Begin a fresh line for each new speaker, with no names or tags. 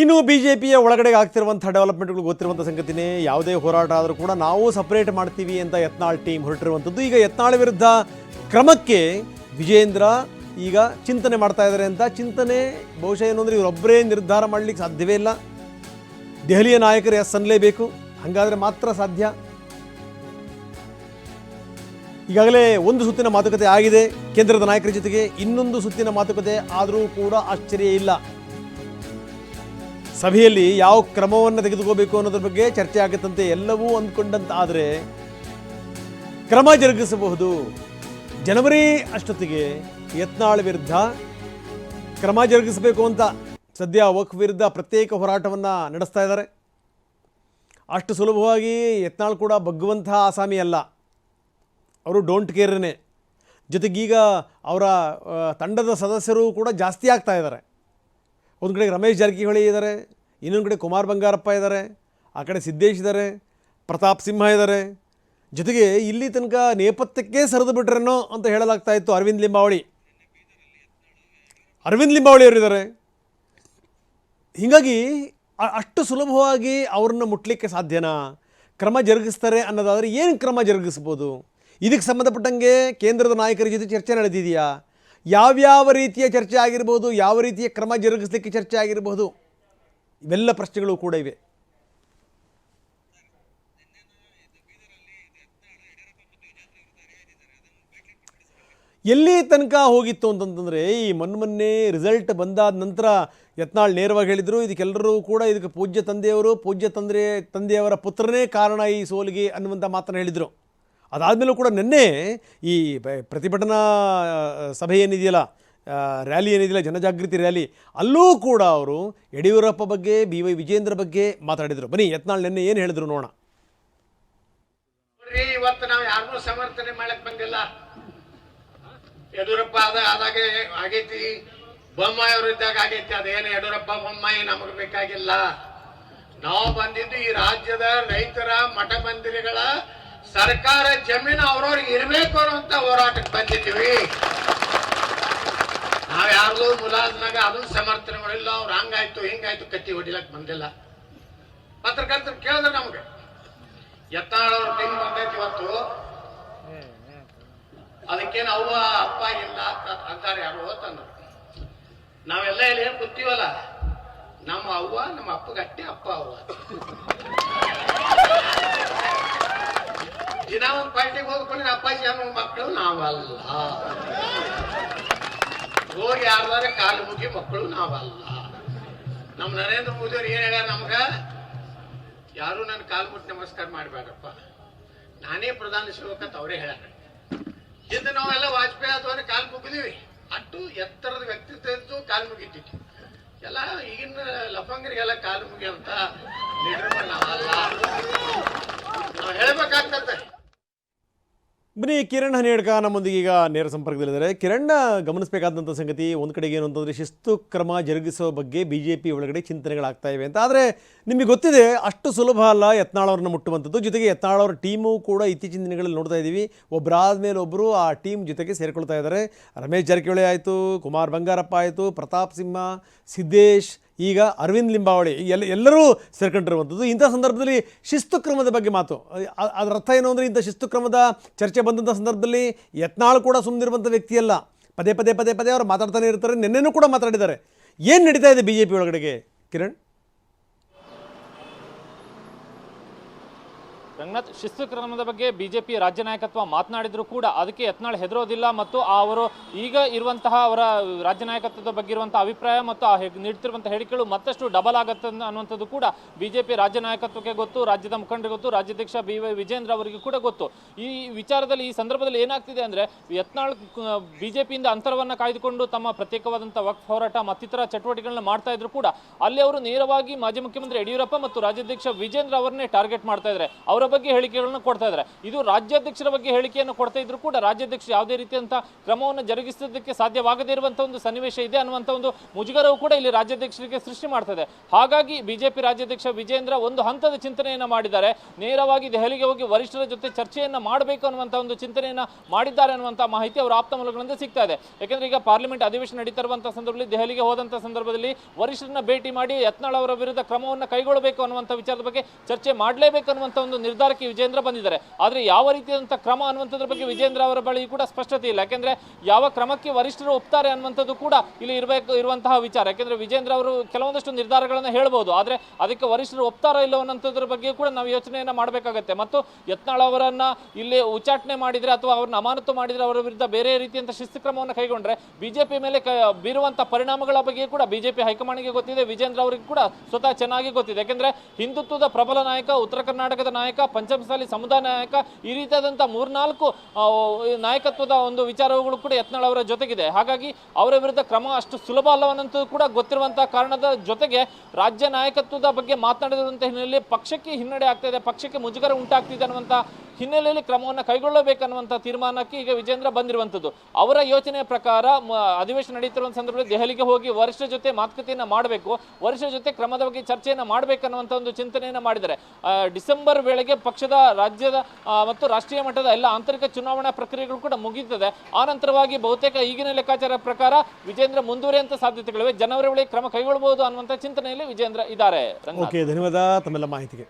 ಇನ್ನು B J ಪಿಯ ಒಳಗಡೆ ಆಗ್ತಿರುವಂಥ ಡೆವಲಪ್ಮೆಂಟ್ಗಳು ಗೊತ್ತಿರುವಂಥ ಸಂಗತಿನೇ, ಯಾವುದೇ ಹೋರಾಟ ಆದರೂ ಕೂಡ ನಾವು ಸಪ್ರೇಟ್ ಮಾಡ್ತೀವಿ ಅಂತ ಯತ್ನಾಳ್ ಟೀಮ್ ಹೊರಟಿರುವಂಥದ್ದು. ಈಗ ಯತ್ನಾಳ್ ವಿರುದ್ಧ ಕ್ರಮಕ್ಕೆ ವಿಜೇಂದ್ರ ಈಗ ಚಿಂತನೆ ಮಾಡ್ತಾ ಇದ್ದಾರೆ ಅಂತ. ಚಿಂತನೆ ಬಹುಶಃ ಏನು ಅಂದರೆ ಇವರೊಬ್ಬರೇ ನಿರ್ಧಾರ ಮಾಡಲಿಕ್ಕೆ ಸಾಧ್ಯವೇ ಇಲ್ಲ. ದೆಹಲಿಯ ನಾಯಕರು ಎಸ್ ಅನ್ನಲೇಬೇಕು ಹಾಗಾದರೆ ಮಾತ್ರ ಸಾಧ್ಯ. ಈಗಾಗಲೇ ಒಂದು ಸುತ್ತಿನ ಮಾತುಕತೆ ಆಗಿದೆ ಕೇಂದ್ರದ ನಾಯಕರ ಜೊತೆಗೆ ಇನ್ನೊಂದು ಸುತ್ತಿನ ಮಾತುಕತೆ ಆದರೂ ಕೂಡ ಆಶ್ಚರ್ಯ ಇಲ್ಲ. ಸಭೆಯಲ್ಲಿ ಯಾವ ಕ್ರಮವನ್ನು ತೆಗೆದುಕೋಬೇಕು ಅನ್ನೋದ್ರ ಬಗ್ಗೆ ಚರ್ಚೆ ಆಗುತ್ತಂತೆ ಎಲ್ಲವೂ ಅಂದ್ಕೊಂಡಂತ ಆದರೆ ಕ್ರಮ ಜರುಗಿಸಬಹುದು. ಜನವರಿ ಅಷ್ಟೊತ್ತಿಗೆ ಯತ್ನಾಳ್ ವಿರುದ್ಧ ಕ್ರಮ ಜರುಗಿಸಬೇಕು ಅಂತ ಸದ್ಯ ವಕ್ ವಿರುದ್ಧ ಪ್ರತ್ಯೇಕ ಹೋರಾಟವನ್ನು ನಡೆಸ್ತಾ ಇದ್ದಾರೆ. ಅಷ್ಟು ಸುಲಭವಾಗಿ ಯತ್ನಾಳ್ ಕೂಡ ಬಗ್ಗುವಂತಹ ಆಸಾಮಿ ಅಲ್ಲ. ಅವರು ಡೋಂಟ್ ಕೇರ್ನೇ ಜೊತೆಗೀಗ ಅವರ ತಂಡದ ಸದಸ್ಯರು ಕೂಡ ಜಾಸ್ತಿ ಆಗ್ತಾ ಇದ್ದಾರೆ. ಒಂದು ಕಡೆ ರಮೇಶ್ ಜಾರಕಿಹೊಳಿ ಇದ್ದಾರೆ ಇನ್ನೊಂದು ಕಡೆ ಕುಮಾರ್ ಬಂಗಾರಪ್ಪ ಇದ್ದಾರೆ ಆ ಕಡೆ ಸಿದ್ದೇಶ್ ಇದ್ದಾರೆ ಪ್ರತಾಪ್ ಸಿಂಹ ಇದ್ದಾರೆ ಜೊತೆಗೆ ಇಲ್ಲಿ ತನಕ ನೇಪಥ್ಯಕ್ಕೆ ಸರಿದು ಬಿಟ್ರೇನೋ ಅಂತ ಹೇಳಲಾಗ್ತಾ ಇತ್ತು ಅರವಿಂದ್ ಲಿಂಬಾವಳಿ. ಅರವಿಂದ್ ಲಿಂಬಾವಳಿ ಅವರಿದ್ದಾರೆ. ಹೀಗಾಗಿ ಅಷ್ಟು ಸುಲಭವಾಗಿ ಅವ್ರನ್ನ ಮುಟ್ಲಿಕ್ಕೆ ಸಾಧ್ಯನಾ? ಕ್ರಮ ಜರುಗಿಸ್ತಾರೆ ಅನ್ನೋದಾದರೆ ಏನು ಕ್ರಮ ಜರುಗಿಸ್ಬೋದು? ಇದಕ್ಕೆ ಸಂಬಂಧಪಟ್ಟಂಗೆ ಕೇಂದ್ರದ ನಾಯಕರ ಜೊತೆ ಚರ್ಚೆ ನಡೆದಿದೆಯಾ? ಯಾವ್ಯಾವ ರೀತಿಯ ಚರ್ಚೆ ಆಗಿರ್ಬೋದು, ಯಾವ ರೀತಿಯ ಕ್ರಮ ಜರುಗಿಸ್ಲಿಕ್ಕೆ ಚರ್ಚೆ ಆಗಿರ್ಬೋದು? ಇವೆಲ್ಲ ಪ್ರಶ್ನೆಗಳು ಕೂಡ ಇವೆ. ಎಲ್ಲಿ ತನಕ ಹೋಗಿತ್ತು ಅಂತಂತಂದರೆ, ಈ ಮೊನ್ನೆ ರಿಸಲ್ಟ್ ಬಂದಾದ ನಂತರ ಯತ್ನಾಳ್ ನೇರವಾಗಿ ಹೇಳಿದರು, ಇದಕ್ಕೆಲ್ಲರೂ ಕೂಡ ಇದಕ್ಕೆ ಪೂಜ್ಯ ತಂದೆಯವರು, ಪೂಜ್ಯ ತಂದೆ ತಂದೆಯವರ ಪುತ್ರನೇ ಕಾರಣ ಈ ಸೋಲಿಗೆ ಅನ್ನುವಂಥ ಮಾತನ್ನು ಹೇಳಿದರು. ಅದಾದಮೇಲೂ ಕೂಡ ನಿನ್ನೆ ಈ ಪ್ರತಿಭಟನಾ ಸಭೆ ಏನಿದೆಯಲ್ಲ ರ್ಯಾಲಿ ಏನಿದೆಯಲ್ಲ ಜನಜಾಗೃತಿ ರ್ಯಾಲಿ ಅಲ್ಲೂ ಕೂಡ ಅವರು ಯಡಿಯೂರಪ್ಪ ಬಗ್ಗೆ, ಬಿ ವೈ ವಿಜೇಂದ್ರ ಬಗ್ಗೆ ಮಾತಾಡಿದರು. ಬನ್ನಿ, ಯತ್ನಾಳ್ ನಿನ್ನೆ ಏನು ಹೇಳಿದ್ರು ನೋಡೋಣ.
ಇವತ್ತು ನಾವು ಯಾರಿಗೂ ಸಮರ್ಥನೆ ಮಾಡಕ್ ಬಂದಿಲ್ಲ. ಯಡಿಯೂರಪ್ಪ ಅದ ಆದಾಗೆ ಆಗೈತಿ. ಬೊಮ್ಮಾಯಿ ಅವರು ಇದ್ದಾಗ ಆಗೈತಿ. ಅದೇನು ಯಡಿಯೂರಪ್ಪ, ಬೊಮ್ಮಾಯಿ ನಮಗ್ ಬೇಕಾಗಿಲ್ಲ. ನಾವು ಬಂದಿದ್ದು ಈ ರಾಜ್ಯದ ರೈತರ ಮಠ ಮಂದಿರಗಳ ಸರ್ಕಾರ ಜಮೀನು ಅವ್ರವ್ರಿಗೆ ಇರಬೇಕು ಅನ್ನುವಂತ ಹೋರಾಟಕ್ಕೆ ಬಂದಿದ್ದೀವಿ. ನಾವ್ ಯಾರ್ದು ಮುಲಾಜ್ನಾಗ ಅದನ್ನ ಸಮರ್ಥನೆ ಮಾಡಿಲ್ಲ, ಅವ್ರು ಹಂಗಾಯ್ತು, ಹಿಂಗಾಯ್ತು, ಕತ್ತಿ ಹೊಡಿಲಕ್ ಬಂದಿಲ್ಲ. ಪತ್ರಕರ್ತರು ಕೇಳಿದ್ರು ನಮ್ಗೆ, ಎತ್ತಾಳವ್ರ ಟೀಮ್ ಬಂದೈತಿ ಇವತ್ತು. ಅದಕ್ಕೇನು ಅವ್ವ, ಅಪ್ಪ ಇಲ್ಲ ಅಂತಾರೆ ಯಾರು ತಂದ್ರು. ನಾವೆಲ್ಲ ಇಲ್ಲಿ ಏನ್ ಗೊತ್ತೀವಲ್ಲ ನಮ್ಮ ಅವ್ವ, ನಮ್ಮ ಅಪ್ಪ ಗಟ್ಟಿ ಅಪ್ಪ ಅವ್ವ. ದಿನ ಒಂದು ಪಾರ್ಟಿಗೆ ಹೋಗ್ಕೊಂಡು ಅಪ್ಪಾಜಿ ಅನ್ನೋ ಮಕ್ಕಳು ನಾವಲ್ಲ. ಹೋಗಿ ಯಾರ್ದಾರ ಕಾಲು ಮುಗಿ ಮಕ್ಕಳು ನಾವಲ್ಲ. ನಮ್ಮ ನರೇಂದ್ರ ಮೋದಿ ಅವ್ರು ಏನ್ ಹೇಳ್ಯಾರ ನಮ್ಗ? ಯಾರು ನನ್ನ ಕಾಲು ಮುಟ್ಟಿ ನಮಸ್ಕಾರ ಮಾಡಬೇಡಪ್ಪ. ನಾನೇ ಪ್ರಧಾನ ಸೇವಕ ಅಂತ ಅವರೇ ಹೇಳ್ಯಾರ. ಹಿಂದೆ ನಾವೆಲ್ಲ ವಾಜಪೇಯಿ ಅಥವಾ ಕಾಲು ಮುಗಿದೀವಿ. ಅಟ್ಟು ಎತ್ತರದ ವ್ಯಕ್ತಿತ್ವ ಇದ್ದು ಕಾಲು ಮುಗಿತಿತ್ತು. ಎಲ್ಲ ಈಗಿನ ಲಫಂಗರಿಗೆಲ್ಲ ಕಾಲು ಮುಗಿ ಅಂತ ಲೀಡರ್ ನಾವಲ್ಲ. ನಾವು ಹೇಳ್ಬೇಕಾಗ್ತದೆ.
ಬನ್ನಿ, ಕಿರಣ್ ಹನೇಡ್ಕ ನಮ್ಮೊಂದಿಗೆ ಈಗ ನೇರ ಸಂಪರ್ಕದಲ್ಲಿದ್ದಾರೆ. ಕಿರಣ್ ಗಮನಿಸಬೇಕಾದಂಥ ಸಂಗತಿ, ಒಂದು ಕಡೆಗೆ ಏನು ಅಂತಂದರೆ ಶಿಸ್ತು ಕ್ರಮ ಜರುಗಿಸೋ ಬಗ್ಗೆ ಬಿ ಜೆ ಪಿ ಒಳಗಡೆ ಚಿಂತನೆಗಳಾಗ್ತಾ ಇವೆ ಅಂತ. ಆದರೆ ನಿಮಗೆ ಗೊತ್ತಿದೆ, ಅಷ್ಟು ಸುಲಭ ಅಲ್ಲ ಯತ್ನಾಳವ್ರನ್ನ ಮುಟ್ಟುವಂಥದ್ದು. ಜೊತೆಗೆ ಯತ್ನಾಳವ್ರ ಟೀಮು ಕೂಡ ಇತ್ತೀಚಿನ ದಿನಗಳಲ್ಲಿ ನೋಡ್ತಾ ಇದ್ದೀವಿ ಒಬ್ಬರಾದ ಮೇಲೆ ಒಬ್ಬರು ಆ ಟೀಮ್ ಜೊತೆಗೆ ಸೇರಿಕೊಳ್ತಾ ಇದ್ದಾರೆ. ರಮೇಶ್ ಜಾರಕಿಹೊಳಿ ಆಯಿತು, ಕುಮಾರ್ ಬಂಗಾರಪ್ಪ ಆಯಿತು, ಪ್ರತಾಪ್ ಸಿಂಹ, ಸಿದ್ದೇಶ್ ಈಗ ಅರವಿಂದ್ ಲಿಂಬಾವಳಿ ಎಲ್ಲ, ಎಲ್ಲರೂ ಸೇರ್ಕೊಂಡಿರುವಂಥದ್ದು. ಇಂಥ ಸಂದರ್ಭದಲ್ಲಿ ಶಿಸ್ತು ಕ್ರಮದ ಬಗ್ಗೆ ಮಾತು. ಅದರ ಅರ್ಥ ಏನು ಅಂದರೆ ಇಂಥ ಶಿಸ್ತು ಕ್ರಮದ ಚರ್ಚೆ ಬಂದಂಥ ಸಂದರ್ಭದಲ್ಲಿ ಯತ್ನಾಳ್ ಕೂಡ ಸುಮ್ಮನಿರುವಂಥ ವ್ಯಕ್ತಿಯಲ್ಲ. ಪದೇ ಪದೇ ಪದೇ ಪದೇ ಅವರು ಮಾತಾಡ್ತಾನೆ ಇರ್ತಾರೆ. ನಿನ್ನೆನೂ ಕೂಡ ಮಾತಾಡಿದ್ದಾರೆ. ಏನು ನಡೀತಾ ಇದೆ ಬಿ ಜೆ ಪಿ ಒಳಗಡೆಗೆ? ಕಿರಣ್?
ರಂಗನಾಥ್, ಶಿಸ್ತು ಕ್ರಮದ ಬಗ್ಗೆ ಬಿಜೆಪಿ ರಾಜ್ಯ ನಾಯಕತ್ವ ಮಾತನಾಡಿದ್ರು ಕೂಡ ಅದಕ್ಕೆ ಯತ್ನಾಳ್ ಹೆದರೋದಿಲ್ಲ ಮತ್ತು ಅವರು ಈಗ ಇರುವಂತಹ ಅವರ ರಾಜ್ಯ ನಾಯಕತ್ವದ ಬಗ್ಗೆ ಇರುವಂತಹ ಅಭಿಪ್ರಾಯ ಮತ್ತು ಆ ನೀಡ್ತಿರುವಂತಹ ಹೇಳಿಕೆಗಳು ಮತ್ತಷ್ಟು ಡಬಲ್ ಆಗುತ್ತೆ ಅನ್ನ- ಅನ್ನುವಂಥದ್ದು ಕೂಡ ಬಿಜೆಪಿ ರಾಜ್ಯ ನಾಯಕತ್ವಕ್ಕೆ ಗೊತ್ತು, ರಾಜ್ಯದ ಮುಖಂಡರಿಗೆ ಗೊತ್ತು, ರಾಜ್ಯಾಧ್ಯಕ್ಷ ಬಿ ವೈ ವಿಜೇಂದ್ರ ಅವರಿಗೆ ಕೂಡ ಗೊತ್ತು. ಈ ವಿಚಾರದಲ್ಲಿ ಈ ಸಂದರ್ಭದಲ್ಲಿ ಏನಾಗ್ತಿದೆ ಅಂದ್ರೆ ಯತ್ನಾಳ್ ಬಿಜೆಪಿಯಿಂದ ಅಂತರವನ್ನ ಕಾಯ್ದುಕೊಂಡು ತಮ್ಮ ಪ್ರತ್ಯೇಕವಾದಂಥ ವಕ್ಫ್ ಹೋರಾಟ ಮತ್ತಿತರ ಚಟುವಟಿಕೆಗಳನ್ನ ಮಾಡ್ತಾ ಇದ್ರು ಕೂಡ ಅಲ್ಲಿ ಅವರು ನೇರವಾಗಿ ಮಾಜಿ ಮುಖ್ಯಮಂತ್ರಿ ಯಡಿಯೂರಪ್ಪ ಮತ್ತು ರಾಜ್ಯಾಧ್ಯಕ್ಷ ವಿಜೇಂದ್ರ ಅವರನ್ನೇ ಟಾರ್ಗೆಟ್ ಮಾಡ್ತಾ ಇದ್ದಾರೆ ಅವರ ಬಗ್ಗೆ ಹೇಳಿಕೆಗಳನ್ನು ಕೊಡ್ತಾ ಇದ್ದಾರೆ. ಇದು ರಾಜ್ಯಾಧ್ಯಕ್ಷರ ಬಗ್ಗೆ ಹೇಳಿಕೆಯನ್ನು ಕೊಡ್ತಾ ಇದ್ರು ಕೂಡ ರಾಜ್ಯಾಧ್ಯಕ್ಷರು ಯಾವುದೇ ರೀತಿಯಂತ ಕ್ರಮವನ್ನು ಜರುಗಿಸೋದಕ್ಕೆ ಸಾಧ್ಯವಾಗದೇ ಇರುವಂತಹ ಒಂದು ಸನ್ನಿವೇಶ ಇದೆ ಅನ್ನುವಂಥ ಒಂದು ಮುಜುಗರವು ಕೂಡ ಇಲ್ಲಿ ರಾಜ್ಯಾಧ್ಯಕ್ಷರಿಗೆ ಸೃಷ್ಟಿ ಮಾಡ್ತದೆ ಹಾಗಾಗಿ ಬಿಜೆಪಿ ರಾಜ್ಯಾಧ್ಯಕ್ಷ ವಿಜೇಂದ್ರ ಒಂದು ಹಂತದ ಚಿಂತನೆಯನ್ನ ಮಾಡಿದ್ದಾರೆ. ನೇರವಾಗಿ ದೆಹಲಿಗೆ ಹೋಗಿ ವರಿಷ್ಠರ ಜೊತೆ ಚರ್ಚೆಯನ್ನ ಮಾಡಬೇಕು ಅನ್ನುವಂಥ ಒಂದು ಚಿಂತನೆಯನ್ನ ಮಾಡಿದ್ದಾರೆ ಅನ್ನುವಂಥ ಮಾಹಿತಿ ಅವರ ಆಪ್ತ ಮೂಲಗಳಿಂದ ಸಿಗ್ತಾ ಇದೆ. ಯಾಕಂದ್ರೆ ಈಗ ಪಾರ್ಲಿಮೆಂಟ್ ಅಧಿವೇಶನ ನಡೀತಾ ಇರುವಂತಹ ಸಂದರ್ಭದಲ್ಲಿ ದೆಹಲಿಗೆ ಹೋದಂಥ ಸಂದರ್ಭದಲ್ಲಿ ವರಿಷ್ಠರನ್ನ ಭೇಟಿ ಮಾಡಿ ಯತ್ನಾಳ್ ಅವರ ವಿರುದ್ಧ ಕ್ರಮವನ್ನು ಕೈಗೊಳ್ಳಬೇಕು ಅನ್ನುವಂಥ ವಿಚಾರದ ಬಗ್ಗೆ ಚರ್ಚೆ ಮಾಡಲೇಬೇಕು ಅನ್ನುವಂಥ ಒಂದು ನಿರ್ಧಾರಕ್ಕೆ ವಿಜೇಂದ್ರ ಬಂದಿದ್ದಾರೆ. ಆದರೆ ಯಾವ ರೀತಿಯಾದಂಥ ಕ್ರಮ ಅನ್ನುವಂಥದ್ರ ಬಗ್ಗೆ ವಿಜೇಂದ್ರ ಅವರ ಬಳಿ ಕೂಡ ಸ್ಪಷ್ಟತೆ ಇಲ್ಲ. ಯಾಕೆಂದ್ರೆ ಯಾವ ಕ್ರಮಕ್ಕೆ ವರಿಷ್ಠರು ಒಪ್ತಾರೆ ಅನ್ನುವಂಥದ್ದು ಕೂಡ ಇಲ್ಲಿ ಇರಬೇಕು ಇರುವಂತಹ ವಿಚಾರ. ಯಾಕೆಂದ್ರೆ ವಿಜೇಂದ್ರ ಅವರು ಕೆಲವೊಂದಷ್ಟು ನಿರ್ಧಾರಗಳನ್ನು ಹೇಳ್ಬೋದು. ಆದರೆ ಅದಕ್ಕೆ ವರಿಷ್ಠರು ಒಪ್ತಾರೋ ಇಲ್ಲ ಅನ್ನೋಂಥದ್ರ ಬಗ್ಗೆ ಕೂಡ ನಾವು ಯೋಚನೆಯನ್ನು ಮಾಡಬೇಕಾಗತ್ತೆ. ಮತ್ತು ಯತ್ನಾಳ್ ಅವರನ್ನು ಇಲ್ಲಿ ಉಚ್ಚಾಟನೆ ಮಾಡಿದರೆ ಅಥವಾ ಅವ್ರನ್ನ ಅಮಾನತು ಮಾಡಿದರೆ ಅವರ ವಿರುದ್ಧ ಬೇರೆ ರೀತಿಯಂಥ ಶಿಸ್ತು ಕ್ರಮವನ್ನು ಕೈಗೊಂಡ್ರೆ ಬಿಜೆಪಿ ಮೇಲೆ ಕ- ಬೀರುವಂತ ಪರಿಣಾಮಗಳ ಬಗ್ಗೆ ಕೂಡ ಬಿಜೆಪಿ ಹೈಕಮಾಂಡ್ಗೆ ಗೊತ್ತಿದೆ. ವಿಜೇಂದ್ರ ಅವರಿಗೆ ಕೂಡ ಸ್ವತಃ ಚೆನ್ನಾಗಿ ಗೊತ್ತಿದೆ. ಯಾಕೆಂದರೆ ಹಿಂದುತ್ವದ ಪ್ರಬಲ ನಾಯಕ ಉತ್ತರ ಕರ್ನಾಟಕದ ನಾಯಕ ಪಂಚಮಸಾಲಿ ಸಮುದಾಯ ನಾಯಕ ಈ ರೀತಿಯಾದಂಥ ಮೂರ್ನಾಲ್ಕು ನಾಯಕತ್ವದ ಒಂದು ವಿಚಾರಗಳು ಕೂಡ ಯತ್ನಾಳ್ ಅವರ ಜೊತೆಗಿದೆ. ಹಾಗಾಗಿ ಅವರ ವಿರುದ್ಧ ಕ್ರಮ ಅಷ್ಟು ಸುಲಭ ಅಲ್ಲವನ್ನಂತೂ ಕೂಡ ಗೊತ್ತಿರುವಂತಹ ಕಾರಣದ ಜೊತೆಗೆ ರಾಜ್ಯ ನಾಯಕತ್ವದ ಬಗ್ಗೆ ಮಾತನಾಡಿರುವಂಥ ಹಿನ್ನೆಲೆಯಲ್ಲಿ ಪಕ್ಷಕ್ಕೆ ಹಿನ್ನಡೆ ಆಗ್ತಾ ಇದೆ, ಪಕ್ಷಕ್ಕೆ ಮುಜುಗರ ಉಂಟಾಗ್ತಿದೆ ಅನ್ನುವಂಥ ಹಿನ್ನೆಲೆಯಲ್ಲಿ ಕ್ರಮವನ್ನು ಕೈಗೊಳ್ಳಬೇಕನ್ನುವಂಥ ತೀರ್ಮಾನಕ್ಕೆ ಈಗ ವಿಜೇಂದ್ರ ಬಂದಿರುವಂಥದ್ದು. ಅವರ ಯೋಚನೆಯ ಪ್ರಕಾರ ಅಧಿವೇಶನ ನಡೀತಿರುವ ಸಂದರ್ಭದಲ್ಲಿ ದೆಹಲಿಗೆ ಹೋಗಿ ವರಿಷ್ಠ ಜೊತೆ ಮಾತುಕತೆಯನ್ನು ಮಾಡಬೇಕು. ವರಿಷ್ಠ ಜೊತೆ ಕ್ರಮದ ಬಗ್ಗೆ ಚರ್ಚೆಯನ್ನು ಮಾಡಬೇಕನ್ನುವಂಥ ಒಂದು ಚಿಂತನೆಯನ್ನು ಮಾಡಿದ್ದಾರೆ. ಡಿಸೆಂಬರ್ ವೇಳೆಗೆ ಪಕ್ಷದ, ರಾಜ್ಯದ ಮತ್ತು ರಾಷ್ಟ್ರೀಯ ಮಟ್ಟದ ಎಲ್ಲ ಆಂತರಿಕ ಚುನಾವಣಾ ಪ್ರಕ್ರಿಯೆಗಳು ಕೂಡ ಮುಗಿಯುತ್ತದೆ. ಆನಂತರವಾಗಿ ನಂತರವಾಗಿ ಬಹುತೇಕ ಈಗಿನ ಲೆಕ್ಕಾಚಾರ ಪ್ರಕಾರ ವಿಜೇಂದ್ರ ಮುಂದುವರಿಯುವಂಥ ಸಾಧ್ಯತೆಗಳಿವೆ. ಜನವರಿ ಒಳಗೆ ಕ್ರಮ ಕೈಗೊಳ್ಳಬಹುದು ಅನ್ನುವಂಥ ಚಿಂತನೆಯಲ್ಲಿ ವಿಜೇಂದ್ರ ಇದ್ದಾರೆ.
ಧನ್ಯವಾದ ತಮ್ಮೆಲ್ಲ ಮಾಹಿತಿಗೆ.